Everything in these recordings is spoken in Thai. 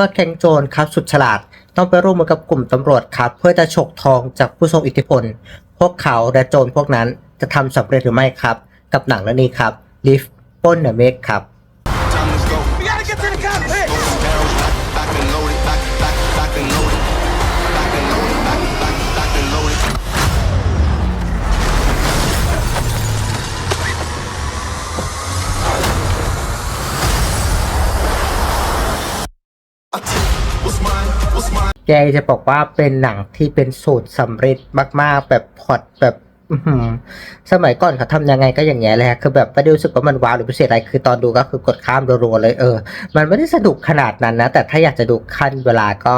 มื่อแก๊งโจรครับสุดฉลาด ต้องไปร่วมมือกับกลุ่มตำรวจครับเพื่อจะฉกทองจากผู้ทรงอิทธิพล พวกเขาและโจรพวกนั้นจะทำสำเร็จหรือไม่ครับ กับหนังเรื่องนี้ครับ Lift ป้นเดอะเมกครับ แกจะบอกว่าเป็นหนังที่เป็นสูตรสำเร็จมากๆ แบบพอดแบบสมัยก่อนเขาทำยังไงก็อย่างเงี้ยแหละคือแบบไม่ได้รู้สึกว่ามันว้าวหรือพิเศษอะไรคือตอนดูก็คือกดข้ามรัวๆเลยเออ มันไม่ได้สนุกขนาดนั้นนะ แต่ถ้าอยากจะดูขั้นเวลาก็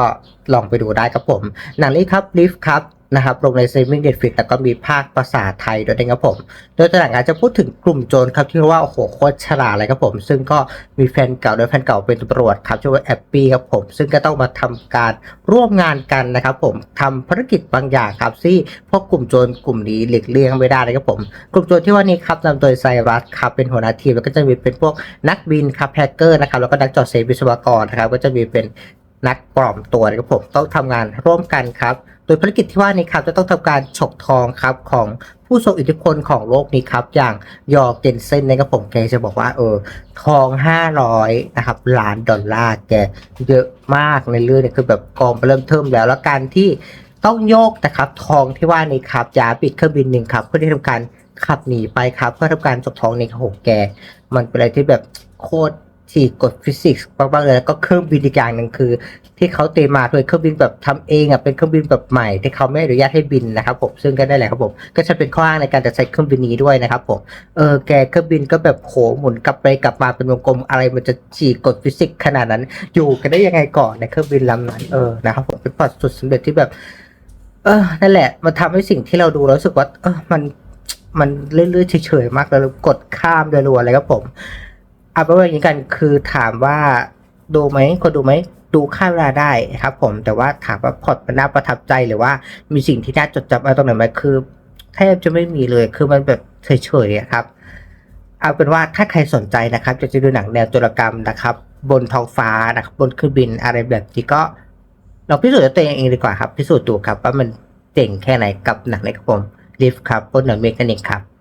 ลองไปดูได้ครับผม หนังนี้ครับลิฟครับ นะครับลงในซีมิ่งเด็ดฟิกแต่ก็มีภาคภาษาไทยด้วยนะครับผม โดยตัวหนังอาจจะพูดถึงกลุ่มโจรครับที่เรียกว่าโอ้โหโคตรฉลาดเลยครับผม ซึ่งก็มีแฟนเก่าโดยแฟนเก่าเป็นตำรวจครับชื่อว่าแอปปี้ครับผม ซึ่งก็ต้องมาทำการร่วมงานกันนะครับผมทำภารกิจบางอย่างครับที่พวกกลุ่มโจรกลุ่มนี้หลีกเลี่ยงไม่ได้เลยครับผม กลุ่มโจรที่ว่านี้ครับนำโดยไซรัสครับเป็นหัวหน้าทีมแล้วก็จะมีเป็นพวกนักบินครับแฮกเกอร์นะครับแล้วก็นักจอดเซฟวิศวกรนะครับก็จะมีเป็น นักปลอมตัวนะครับผมต้องทำงานร่วมกันครับ โดยภารกิจที่ว่านี้ครับจะต้องทำการฉกทองครับของผู้ทรงอิทธิพลของโลกนี้ครับ อย่างยอร์เกนเซนนะครับผมแกจะบอกว่าเออทอง 500นะครับล้านดอลลาร์แกเยอะมากในเรื่องนี้คือแบบกองเริ่มเทิมแล้ว แล้วการที่ต้องโยกนะครับ ทองที่ว่านี้ครับยาปิดเครื่องบินหนึ่งครับ เพื่อที่ทำการขับหนีไปครับ เพื่อทำการฉกทองในโหแก มันเป็นอะไรที่แบบโคตร ฉีกกฎฟิสิกส์มากๆเลยแล้วก็เครื่องบินอีกอย่างหนึ่งคือ ที่เขาเตรียมมาโดยเครื่องบินแบบทำเองอะเป็นเครื่องบินแบบใหม่ที่เขาไม่อนุญาตให้บินนะครับผมซึ่งก็ได้แหละครับผมก็จะเป็นข้ออ้างในการจะใช้เครื่องบินนี้ด้วยนะครับผมเออแกเครื่องบินก็แบบโหหมุนกลับไปกลับมาเป็นวงกลมอะไรมันจะฉีกกฎฟิสิกส์ขนาดนั้น อยู่กันได้ยังไงก่อนในเครื่องบินลำนั้นเออนะครับผมเป็นพอสุดสำเร็จที่แบบ เออนั่นแหละ มันทำให้สิ่งที่เราดูแล้วรู้สึกว่าเออมันมันเรื่อยๆเฉยๆมากเลยกดข้ามรัวๆเลยครับผม เอาเป็นว่าอย่างนี้กันคือถามว่าดูไหมคนดูไหมดูค่าเวลาได้ครับ ผมแต่ว่าถามว่าพล็อตมันน่าประทับใจหรือว่ามีสิ่งที่น่าจดจำอะไรตรงไหนไหมคือแทบจะไม่มีเลยคือมันแบบเฉยๆครับ เอาเป็นว่าถ้าใครสนใจนะครับจะจะดูหนังแนวโจรกรรมนะครับ บนท้องฟ้านะครับบนเครื่องบินอะไรแบบนี้ก็ลองพิสูจน์ตัวเองเองดีกว่าครับพิสูจน์ดูครับว่ามันเจ๋งแค่ไหนกับหนังในครับผมลิฟครับบนหนังเมกานิกครับ